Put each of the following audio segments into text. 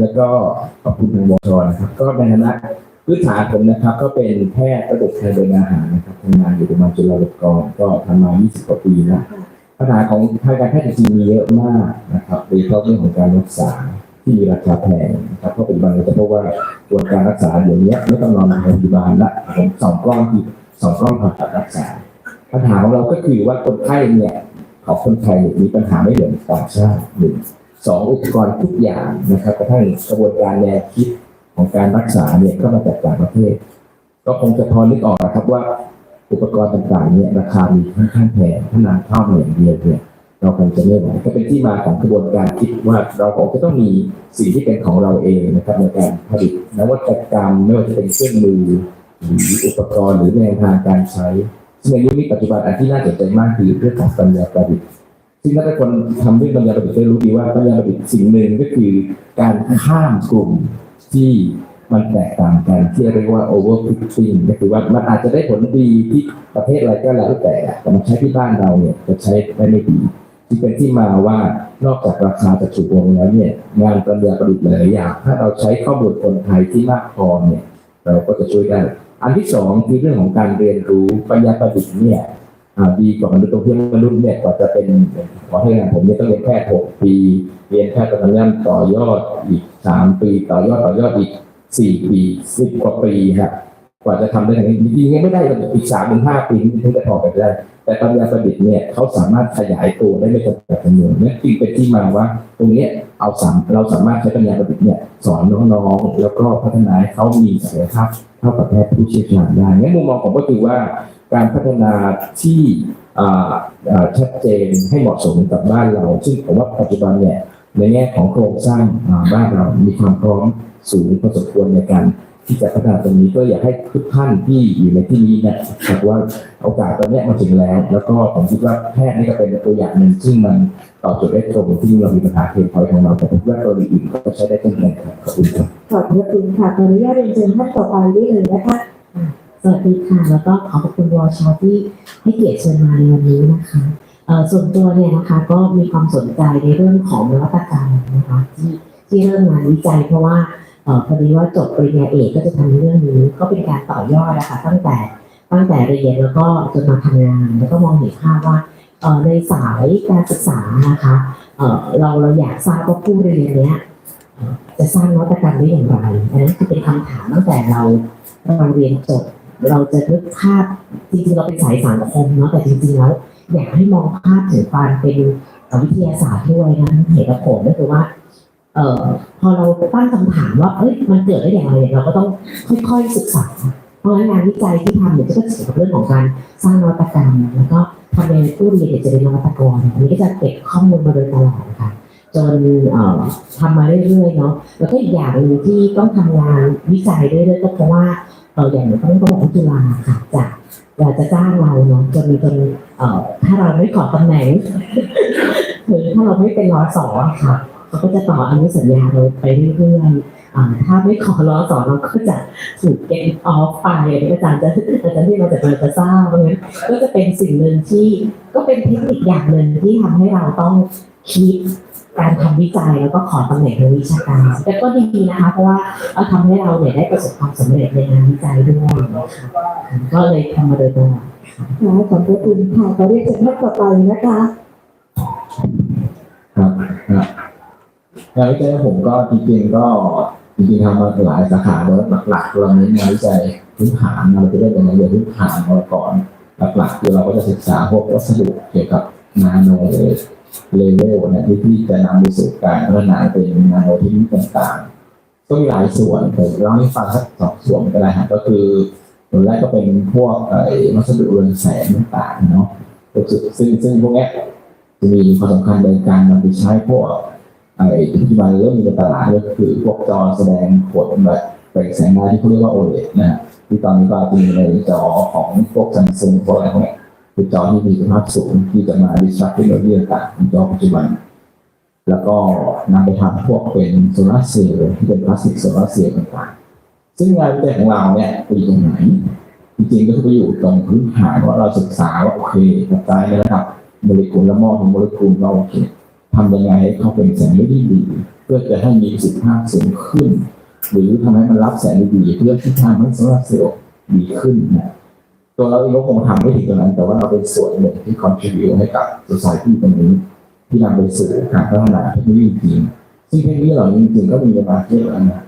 แล้วก็ขอบคุณทางวชนะครับก็ในฐานะพื้นฐานผมนะครับ ก็เป็นแพทย์ระบบทางเดินอาหารนะครับทำงานอยู่โรงพยาบาลจุฬาลงกรณ์ก็ทำมา 20 กว่าปีนะปัญหาของทางการแพทย์จริงมีเยอะมากนะครับโดยเฉพาะเรื่องของการรักษาที่มีราคาแพงนะครับเพราเป็นบางเราจะพบว่ากระบวนการรักษาเดี๋ยวนี้ไม่ต้องนอนโรงพยาบาลละผมสองกล้องคือสองกล้องผ่าตัดรักษา ปัญหาของเราก็คือว่าคนไข้เนี่ยของคนไทยเนี่ยมีปัญหาไม่เหมือนต่างชาติหนึ่ง สองอุปกรณ์ทุกอย่างนะครับกระทั่งกระบวนการแนวคิดของการรักษาเนี่ยก็มาจากต่างประเทศ ก็คงจะพอนึกออกนะครับว่าอุปกรณ์ต่างๆเนี่ยราคามีค่อนข้างแพงถ้านำเข้ามาอย่างเดียวเนี่ยเราคงจะไม่ไหวก็เป็นที่มาของกระบวนการคิดว่าเราคงจะต้องมีสิ่งที่เป็นของเราเองนะครับในการผลิตนวัตกรรมไม่ว่าจะเป็นเครื่องมือหรืออุปกรณ์หรือแนวทางการใช้ซึ่งในยุคนี้ปัจจุบันอันที่น่าสนใจมากคือเรื่องของปัญญาประดิษฐ์ ซึ่งถ้าคนทำเรื่องปัญญาประดิษฐ์จะรู้ดีว่าปัญญาประดิษฐ์สิ่งหนึ่งก็คือการข้ามกลุ่มที่มันแตกต่างกันที่เรียกว่า overfitting ก็คือว่ามันอาจจะได้ผลดีที่ประเทศอะไรก็แล้วแต่แต่มันใช้ที่บ้านเราเนี่ยจะใช้ได้ไม่ดีที่เป็นที่มาว่านอกจากราคาจะถูกลงแล้วเนี่ยงานปัญญาประดิษฐ์หลายอย่าง ถ้าเราใช้ข้อมูลคนไทยที่มากพอเนี่ยเราก็จะช่วยได้ อันที่สองคือเรื่องของการเรียนรู้ปัญญาประดิษฐ์เนี่ย ดีกว่ามนุษย์ตรงที่มนุษย์เนี่ยกว่าจะเป็นขอให้งานผมเนี่ยต้องเรียนแค่หกปี เรียนแค่ตอนนั้นต่อยอดอีกสามปี ต่อยอดต่อยอดอีกสี่ปีสิบกว่าปีครับกว่าจะทำได้อย่างนี้จริงๆไม่ได้อีกสามถึงห้าปีถึงจะพอไปได้ แต่ปัญญาประดิษฐ์เนี่ยเขาสามารถขยายตัวได้ไม่จำกัดจำนวนนั่นจึงเป็นที่มาว่า ตรงนี้เอาสามเราสามารถใช้ปัญญาประดิษฐ์เนี่ยสอนน้องๆ แล้วก็พัฒนาให้เขามีศักยภาพเท่ากับแพทย์ผู้เชี่ยวชาญได้งั้นมุมมองผมก็คือว่า การพัฒนาที่ชัดเจนให้เหมาะสมกับบ้านเรา ซึ่งผมว่าปัจจุบันเนี่ยในแง่ของโครงสร้างบ้านเรามีความพร้อมสูงพอสมควรในการที่จะพัฒนาตรงนี้ก็อยากให้ทุกท่านที่อยู่ในที่นี้เนะครับว่าโอกาสตรงเนี้มาถึงแล้ว แล้วก็ผมคิดว่าแพทย์นี่ก็เป็นตัวอย่างหนึ่งซึ่งมันตอบโจทย์ได้ตรงที่เรามีปัญหาเพนพอยของเราแต่ผมคิดว่าตัวอื่นก็ใช้ได้เช่นกันครับขอบคุณครับขอบคุณค่ะขออนุญาตเรียนเชิญท่านต่อไปได้เลยนะคะ สวัสดีค่ะ แล้วก็ขอบคุณวอชอที่ให้เกียรติเชิญมาในวันนี้นะคะเอ่อส่วนตัวเนี่ยนะคะก็มีความสนใจในเรื่องของนวัตกรรมนะคะที่ที่เริ่มงานวิจัย เพราะว่าเอ่อพอดีว่าจบปริญญาเอกก็จะทำเรื่องนี้ก็เป็นการต่อยอดนะคะตั้งแต่ตั้งแต่เรียนแล้วก็จนมาทำงาน แล้วก็มองเห็นภาพว่าเอ่อในสายการศึกษานะคะเอ่อเราเราอยากทราบว่าผู้เรียนเนี้ยจะสร้างนวัตกรรมได้อย่างไรอันนั้นคือเป็นคำถามตั้งแต่เราเราเรียนจบ เราจะนึกภาพจริงๆเราเป็นสายสังคมเนาะแต่จริงๆแล้วอยากให้มองภาพถึงความเป็นวิทยาศาสตร์ด้วยนะเหตุผลก็คือว่าเอ่อพอเราตั้งคำถามว่าเอ้ยมันเกิดได้อย่างไรเราก็ต้องค่อยๆศึกษา เพราะฉะนั้นงานวิจัยที่ทำเนี่ยก็จะเกี่ยวกับเรื่องของการสร้างนวัตกรรม แล้วก็ทำในผู้เรียนเนี่ยจะเป็นนวัตกรอันนี้ก็จะเก็บข้อมูลมาโดยตลอดค่ะจนเอ่อทำมาเรื่อยๆเนาะแล้วก็อีกอย่างหนึ่งที่ต้องทำงานวิจัยเรื่อยๆก็เพราะว่า เอออย่างต้องต้องบอกว่าจุฬาค่ะจะอยากจะจ้างเราเนาะจนจนเอ่อถ้าเราไม่ขอตำแหน่งหรือถ้าเราไม่เป็นรอสอค่ะเขาก็จะต่ออนุสัญญาเราไปเรื่อยๆถ้าไม่ขอรอสอเราก็จะถูกเกณฑ์ออฟไปอาจารย์จะอาจารย์ที่เราจะจะทราบเพราะงั้นก็จะเป็นสิ่งหนึ่งที่ก็เป็นเทคนิคอย่างหนึ่งที่ทำให้เราต้องคิด การทำวิจัยแล้วก็ขอตำแหน่งทางวิชาการแต่ก็ดีนะคะเพราะว่าก็ทำให้เราเนี่ยได้ประสบความสำเร็จในงานวิจัยด้วยนะคะก็เลยทำมาโดยตลอดค่ะขอบพระคุณค่ะขอเรียนเชิญท่านต่อไปนะคะครับครับงานวิจัยของผมก็จริงๆก็จริงๆทำมาหลายสาขาแล้วหลักๆเราเน้นงานวิจัยพื้นฐานเราจะได้เป็นงานวิจัยพื้นฐานมาก่อนหลักๆคือเราก็จะศึกษาพวกวัสดุเกี่ยวกับนาโนเล เลเวลนะที่ที่จะนำไปสู่การพัฒนาเป็นนาโนเทคนิคต่างๆก็มีหลายส่วนผมเล่าให้ฟังสักสองส่วนก็ได้ครับก็คือส่วนแรกก็เป็นพวกไอ้วัสดุเรืองแสงต่างๆเนาะซึ่งซึ่งพวกนี้จะมีความสำคัญในการนำไปใช้พวกไอ้ปัจจุบันเริ่มมีในตลาดก็คือพวกจอแสดงผลแบบแปลงแสงได้ที่เขาเรียกว่า OLED นะฮะที่ตอนนี้ก็มีในจอของพวก Samsung พวกอะไรพวกนี้ ยคือจอที่มีคุณภาพสูงที่จะมา disrupt เทคโนโลยีต่างๆจอปัจจุบัน แล้วก็นำไปทำพวกเป็นโซลาร์เซลล์ที่เป็นพลาสติกโซลาร์เซลล์ต่างๆ ซึ่งงานวิจัยของเราเนี่ยไปอยู่ตรงไหน จริงๆก็คือไปอยู่ตรงพื้นฐานว่าเราศึกษาว่าโอเคกระจายในระดับโมเลกุลและมอของโมเลกุลเราโอเคทำยังไงให้เขาเป็นแสงไม่ด้ดีพื่อจะให้มีประสิทธิภาพสูงขึ้น หรือทำให้มันรับแสงดีเพื่อที่ทำให้โซลาร์เซลล์ดีขึ้นนะ ตัวเราเองก็คงทำไม่ถึงตรงนั้น แต่ว่าเราเป็นส่วนหนึ่งที่ contribute ให้กับ society ตรงนี้ ที่นำไปสู่การพัฒนาเทคโนโลยีจริงซึ่งเทคโนโลยีเหล่านี้จริงๆก็มีในประแล้วนะ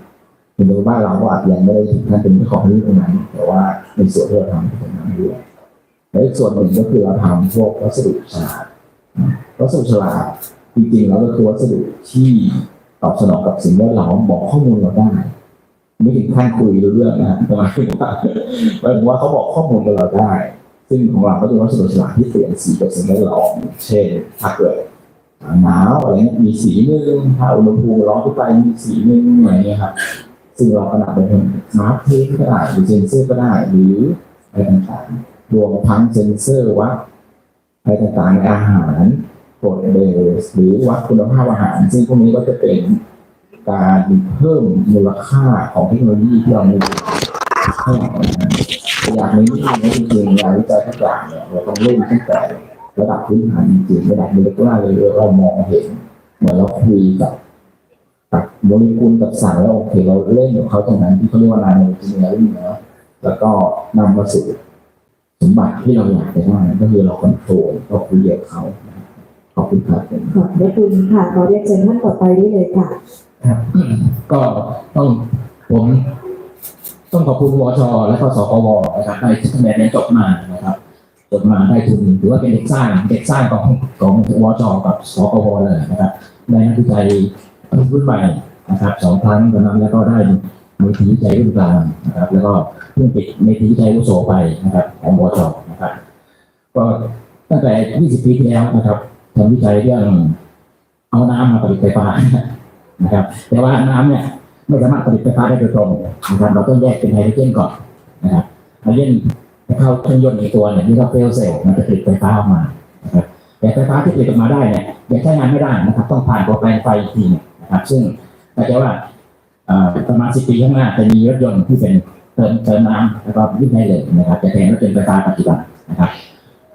ถึงแม้ว่าบ้านเราก็อาจยังไม่ได้ถึงขั้นเป็นเจ้าของเทคโนโลยีตรงนั้น แต่ว่าในส่วนที่เราทำตรงนั้นด้วยและอีกส่วนหนึ่งก็คือเราทำพวกวัสดุฉลาดวัสดุฉลาดจริงๆแล้วก็คือวัสดุที่ตอบสนองกับสิ่งแวดล้อมบอกข้อมูลเราได้ ไม่ถึงขั้นคุยรู้เรื่องนะฮะแต่หมายถึงว่าหมายถึงว่าเขาบอกข้อมูลกับเราได้ ซึ่งของเราก็เป็นวัสดุฉลาดที่เปลี่ยนสีกับสิ่งแวดล้อมเช่นถ้าเกิดหนาวอะไรเงี้ยมีสีหนึ่งถ้าอุณหภูมิร้อนขึ้นไปมีสีหนึ่งอะไรเงี้ยครับซึ่งเราขนาดเป็นสมาร์ทเทสก็ได้หรือเซนเซอร์ก็ได้หรืออะไรต่างๆรวมทั้งเซนเซอร์วัดอะไรต่างๆในอาหารกรดเบสหรือวัดคุณภาพอาหาร ซึ่งพวกนี้ก็จะเป็น การเพิ่มมูลค่าของเทคโนโลยีที่เรามีให้อย่างนี้นี่จริงๆงานวิจัยทุกอย่างเนี่ยเราต้องเล่นตั้งแต่ระดับพื้นฐานจริงๆระดับโมเลกุลาร์เลยเรามองเห็นเหมือนเราคุยกับกับโมเลกุลกับสารแล้วโอเคเราเล่นกับเขาตรงนั้นที่เขาเรียกว่านาโนเจเนอริ่งเนาะแล้วก็นำมาสู่สมบัติที่เราอยากได้ก็คือเราคอนโทรลเราคุยกับเขานะครับขอบคุณครับขอบคุณค่ะขอเรียนเชิญท่านต่อไปได้เลยค่ะ ก็ต้องผมต้องขอบคุณวชและก็สกวนะครับได้คะแนนเรียนจบมานะครับจบมาได้ทุนถือว่าเป็นเด็กสร้างเด็กสร้างของของวชกับสกวเลยนะครับได้นักวิจัยรุ่นใหม่นะครับสองครั้งตอนนั้นแล้วก็ได้มีทีวิจัยรุ่นกลางนะครับ แล้วก็เพิ่งปิดในทีวิจัยวุโสไปนะครับ ของวชนะครับก็ตั้งแต่ 20 ปีที่แล้วนะครับทำวิจัยเรื่องเอาน้ำมาผลิตไฟฟ้า นะครับ แต่ว่าน้ำเนี่ยไม่สามารถผลิตไฟฟ้าได้โดยตรงนะครับเราต้องแยกเป็นไฮโดรเจนก่อนนะครับไฮโดรเจนเข้าเครื่องยนต์ในตัวเนี่ยที่เราเฟลเซลล์มันจะผลิตไฟฟ้าออกมานะครับแต่ไฟฟ้าที่ผลิตออกมาได้เนี่ยยังใช้งานไม่ได้นะครับ ต้องผ่านตัวแปลงไฟอีกทีนะครับ ซึ่งแต่จะว่าเอ่อประมาณสิบปีข้างหน้าจะมีรถยนต์ที่เป็นเติมเติมน้ำแล้วก็วิ่งได้เลยนะครับจะแทนรถยนต์ไฟฟ้าปัจจุบันนะครับ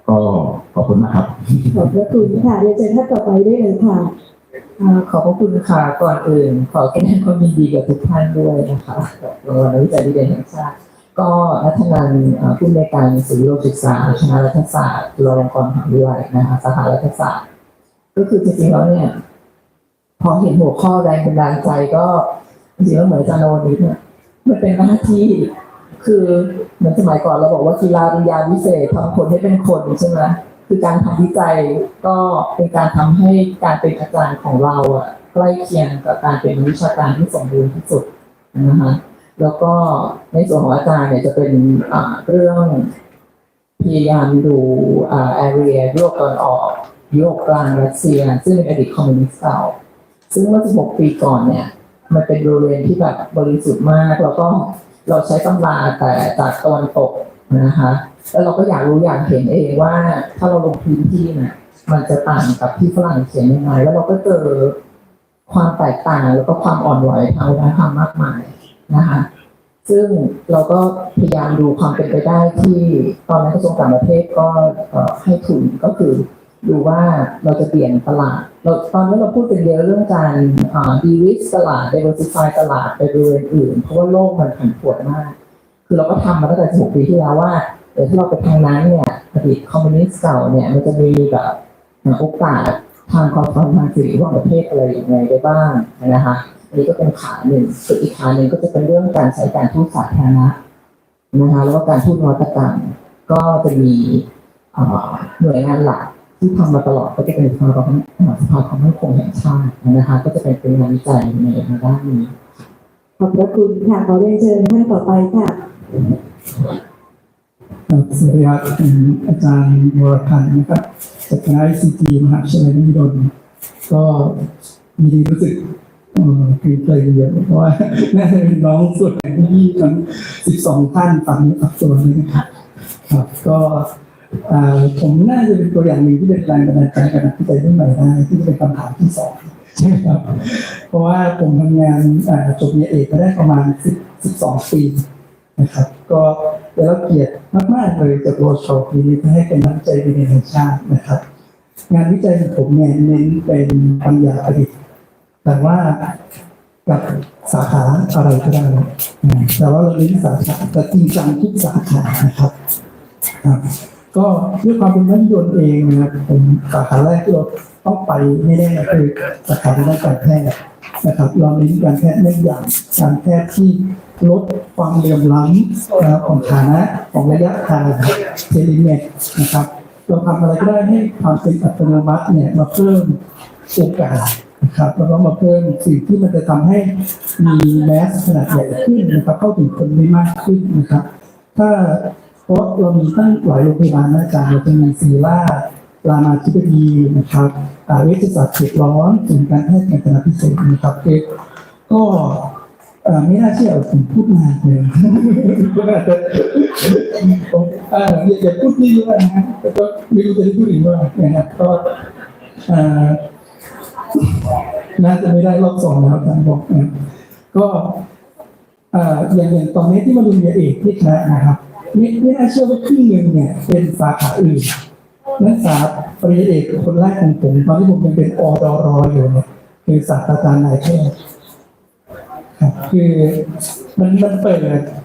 ก็ขอบคุณมากครับขอบพระคุณค่ะเรียนเชิญท่านต่อไปได้เลยค่ะ ขอบพระคุณค่ะก่อนอื่น ขอแสดงความยินดีกับทุกท่านด้วยนะคะกับรางวัลนักวิจัยดีเด่นแห่งชาติก็รัฐนันผู้อำนการศูนย์โลกศึกษาคณะรัฐศาสตร์จุฬาลงกรณ์มหาวิทยาลัยนะคะสาขารัฐศาสตร์ ก็คือจริงๆแล้วเนี่ยพอเห็นหัวข้อแรงบันดาลใจก็จริงๆแล้วเหมือนจารย์โนนิดเนี่ยมันเป็นหน้าที่คือเหมือนสมัยก่อนเราบอกว่ากีฬาวิญญาวิเศษทำคนให้เป็นคนใช่ไหม คือการทำวิจัยก็เป็นการทำให้การเป็นอาจารย์ของเราอะใกล้เคียงกับการเป็นวิชาการที่สมบูรณ์ที่สุดนะคะแล้วก็ในส่วนของอาจารย์เนี่ยจะเป็นเรื่องพยายามดูอ่าแอเรียยุโรปตะวันออกยุโรปกลางรัสเซีย ซึ่งเป็นอดีตคอมมิวนิสต์เก่าซึ่งเมื่อ 16 ปีก่อนเนี่ย มันเป็นบริเวณที่แบบบริสุทธิ์มาก แล้วก็เราใช้ตำราแต่จากตะวันตกนะคะ แล้วเราก็อยากรู้อยากเห็นเองว่า ถ้าเราลงพื้นที่นี่ยมันจะต่างกับที่ฝรั่งเขียนยังไงแล้วเราก็เจอความแตกต่างแล้วก็ความอ่อนไหวทางวัฒนธรรมมากมายนะคะ ซึ่งเราก็พยายามดูความเป็นไปได้ที่ตอนนั้นกระทรวงต่างประเทศก็ให้ทุนก็คือดูว่าเราจะเปลี่ยนตลาดเราตอนนี้เราพูดกันเยอะเรื่องการดีวิสตลาด diversify ตลาดไปบริเวณอื่น เพราะว่าโลกมันผันผวนมาก คือเราก็ทำมาตั้งแต่16ปีที่แล้วว่า เดี๋ยวถ้าเราไปทางนั้นเนี่ยอดีตคอมมิวนิสต์เก่าเนี่ยมันจะมีแบบโอกาสทางความสัมพันธ์สิริระหว่างประเทศอะไรอย่างไรได้บ้างนะคะอันนี้ก็เป็นขาหนึ่งส่วนอีกขาหนึ่งก็จะเป็นเรื่องการใช้การทูตสาธารณะนะคะแล้วก็การทูตนวัตกรรมก็จะมีหน่วยงานหลักที่ทำมาตลอดก็จะเป็นสภาความสภาความมั่นคงแห่งชาตินะคะ ก็จะเป็นเป็นงานวิจัยในด้านนี้ขอบพระคุณค่ะขอเรียนเชิญท่านต่อไปค่ะ สวัสดีครับผมอาจารย์วรพันธ์นะครับจากคณะ ICT มหาวิทยาลัยมหิดลก็มีรู้สึกเอ่อเกรงใจเยอะเพราะว่าน่าจะเป็นน้องส่วนใหญ่ที่ทั้ง12ท่านฝั่งนี้ฝักตัวเลยนะครับครับก็อ่าผมน่าจะเป็นตัวอย่างหนึ่งที่เป็นแรงบันดาลใจกับนักวิจัยรุ่นใหม่ได้ที่เป็นคำถามที่สองใช่ไหมครับ เพราะว่าผมทำงานอ่าจบปริญญาเอกมาได้ประมาณ10 12ปีนะครับ ก็ ได้รับเกียรติมากๆเลยจากโรชอปีนี้ที่ให้เป็นนักวิจัยดีเด่นแห่งชาตินะครับ งานวิจัยของผมเนี่ยเน้นเป็นปัญญาประดิษฐ์แต่ว่ากับสาขาอะไรก็ได้แต่ว่าเราเน้นสาขาแต่จริงจังทุกสาขานะครับก็ด้วยความเป็นนักยนต์เองนะครับผมสาขาแรกที่เราต้องไปไม่ได้คือสาขาด้านการแพทย์ นะครับเราเน้นการแพทย์เน้นอย่างการแพทย์ที่ลดความเหลื่อมล้ำนะครับของฐานะของระยะทางเทลิเมตนะครับเราทำอะไรก็ได้ให้ความเป็นอัตโนมัติเนี่ยมาเพิ่มโอกาสนะครับแล้วก็มาเพิ่มสิ่งที่มันจะทำให้มีแมสขนาดใหญ่ขึ้นนะครับเข้าถึงคนได้มากขึ้นนะครับ ถ้าเพราะเรามีตั้งหลายโรงพยาบาลนะอาจารย์เราจะมีซีล่า รามาธิบดีนะครับอาเวชศาสตร์เขตร้อนศูนย์การแพทย์การจนาพิเศษนะครับเอกก็ไม่น่าเชื่อผมพูดมากเลยก็อาจจะผมเอ่ออย่าอย่าพูดนี่เยอะนะแต่ก็ไม่รู้จะพูดอีกว่านะครับก็น่าจะไม่ได้รอบสองแล้วอาจารย์บอกนะก็เอ่ออย่างอย่างตอนนี้ที่มาดูเรียนเอกที่คณะนะครับไม่ไม่น่าเชื่อว่าครึ่งหนึ่งเนี่ยเป็นสาขาอื่น นักศึกษาปริญญาเอกคนแรกของผมตอนที่ผมยังเป็นอดรอยู่เนี่ยคือศาสตราจารย์นายแพทย์คือมันมันเปิด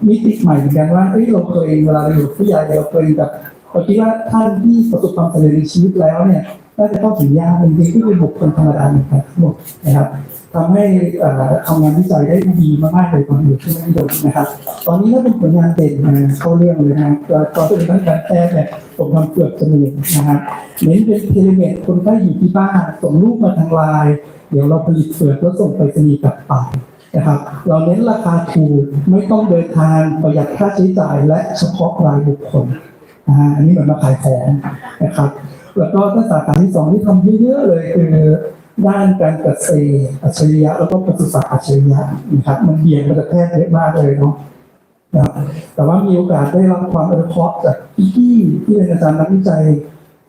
มิติใหม่เหมือนกันว่าเอ้ยเราเคยเวลาเราอยู่ผู้ใหญ่เราเคยแบบเราคิดว่าท่านที่ประสบความสำเร็จในชีวิตแล้วเนี่ย น่าจะเข้าถึงยากจริงๆที่เป็นบุคคลธรรมดาเหมือนกันทั้งหมดนะครับทำให้อ่อทำงานวิจัยได้ดีมากๆเลยตอนอยู่ที่นั่นโดนนะครับ ตอนนี้ถ้าเป็นผลงานเด่นนะเข้าเรื่องเลยนะตอนเป็นทั้งการแพทย์เนี่ยผมทำเปลือกจมูกนะครับเน้นเป็นเทเลเมดคนไข้อยู่ที่บ้านส่งรูปมาทางไลน์เดี๋ยวเราผลิตเปลือกแล้วส่งไปรษณีกลับไปนะครับ เราเน้นราคาถูกไม่ต้องเดินทางประหยัดค่าใช้จ่ายและเฉพาะรายบุคคลอ่าอันนี้เหมือนมาขายของนะครับ แล้วก็ถ้าสาขาที่สองที่ทำเยอะๆเลยคือด้านการเกษตรอัจฉริยะแล้วก็ปศุสัตว์อัจฉริยะนะครับ มันเบี่ยงมาจากแพทย์เยอะมากเลยเนาะนะแต่ว่ามีโอกาสได้รับความอนุเคราะห์จากพี่ๆที่เป็นอาจารย์นักวิจัย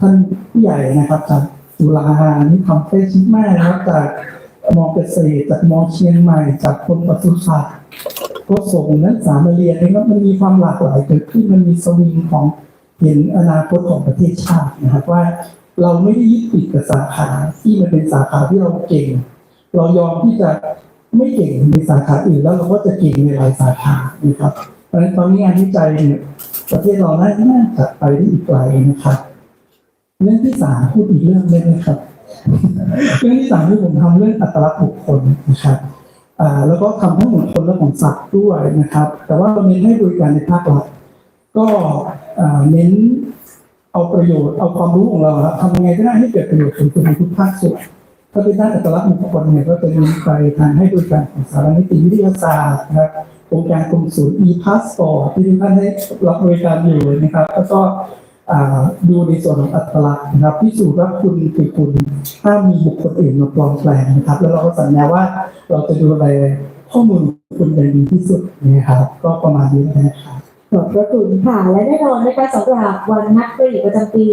ท่านผู้ใหญ่นะครับจากจุฬานี่ทำเฟซชิปมากนะครับจากมอเกษตรจากมอเชียงใหม่ จากคนปศุสัตว์ก็ส่งนักศึกษามาเรียนนะครับมันมีความหลากหลายเกิดขึ้นมันมีสวิงของ เห็นอนาคตของประเทศชาตินะครับว่าเราไม่ได้ยึดติดกับสาขาที่มันเป็นสาขาที่เราเก่ง เรายอมที่จะไม่เก่งในสาขาอื่นแล้วเราก็จะเก่งในหลายสาขานะครับเพราะฉะนั้นตอนนี้งานวิจัยเนี่ยประเทศเราน่าน่าจะไปได้อีกไกลนะครับเรื่องที่สามพูดอีกเรื่องได้ไหมครับ เรื่องที่สามที่ผมทำเรื่องอัตลักษณ์บุคคลนะครับอ่าแล้วก็ทำทั้งของคนและของสัตว์ด้วยนะครับ แต่ว่าเราเน้นให้บริการในภาครัฐก็ เน้นเอาประโยชน์เอาความรู้ของเราครับทำยังไงก็ได้ให้เกิดประโยชน์สูงสุดในทุกภาคส่วนถ้าเป็นด้านอัตลักษณ์บุคคลเนี่ยก็จะมีไปทางให้บริการของสารนิติวิทยาศาสตร์นะครับโครงการกรมศูนย์ e-passport ที่ทุกท่านให้รับบริการอยู่นะครับแล้วก็ดูในส่วนของอัตลักษณ์นะครับพิสูจน์ว่าคุณคือคุณถ้ามีบุคคลอื่นมาปลอมแปลงนะครับ แล้วเราก็สัญญาว่าเราจะดูแลข้อมูลคุณอย่างดีที่สุดนะครับ ก็ประมาณนี้นะครับ อบพระคุณค่ะ และแน่นอนนะคะสำหรับวันนักประดิษฐ์ประจำปี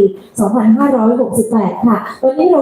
2568 ค่ะ วันนี้เรา